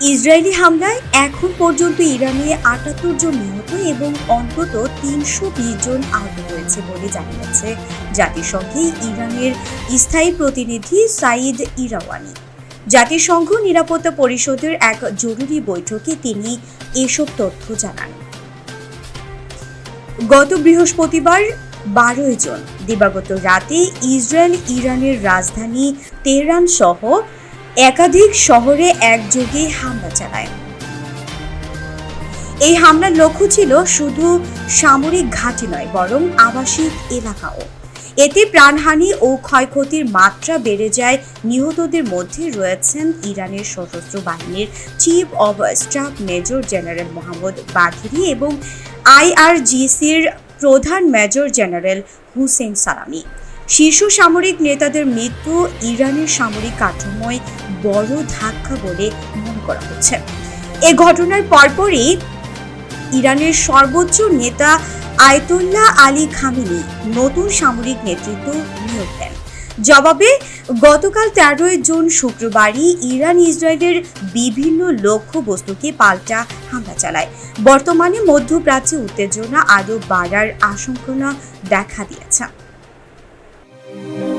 Israeli হামলায় এখন পর্যন্ত ইরানে আটাত্তর জন নিহত এবং অন্তত তিনশো বিশ জন আহত হয়েছে বলে জানিয়েছে জাতিসংঘে ইরানের স্থায়ী প্রতিনিধি সাইদ ইরাওয়ানি। জাতিসংঘ নিরাপত্তা পরিষদের এক জরুরি বৈঠকে তিনি এসব তথ্য জানান। গত বৃহস্পতিবার বারোই জন, দিবাগত রাতে ইসরায়েল ইরানের রাজধানী তেহরান সহ একাধিক শহরে একযোগে হামলা চালায়। এই হামলার লক্ষ্য ছিল শুধু সামরিক ঘাঁটি নয়, বরং আবাসিক এলাকাও। এতে প্রাণহানি ও ক্ষয়ক্ষতির মাত্রা বেড়ে যায়। নিহতদের মধ্যে রয়েছেন ইরানের সশস্ত্র বাহিনীর chief of staff major general Mohammad Bagheri এবং আইআরজিসির প্রধান মেজর জেনারেল হুসেন সালামি। শীর্ষ সামরিক নেতাদের মৃত্যু ইরানের সামরিক কাঠামোয় বড় ধাক্কা বলে মনে করা হচ্ছে। এ ঘটনার পরপরই ইরানের সর্বোচ্চ নেতা আয়তুল্লাহ আলী খামিনি নতুন সামরিক নেতৃত্ব নিয়োগ দেন। জবাবে, গতকাল তেরোই জুন শুক্রবারই ইরান ইসরায়েলের বিভিন্ন লক্ষ্যবস্তুকে পাল্টা হামলা চালায়। বর্তমানে মধ্যপ্রাচ্যে উত্তেজনা আরও বাড়ার আশঙ্কা দেখা দিয়েছে। Thank you.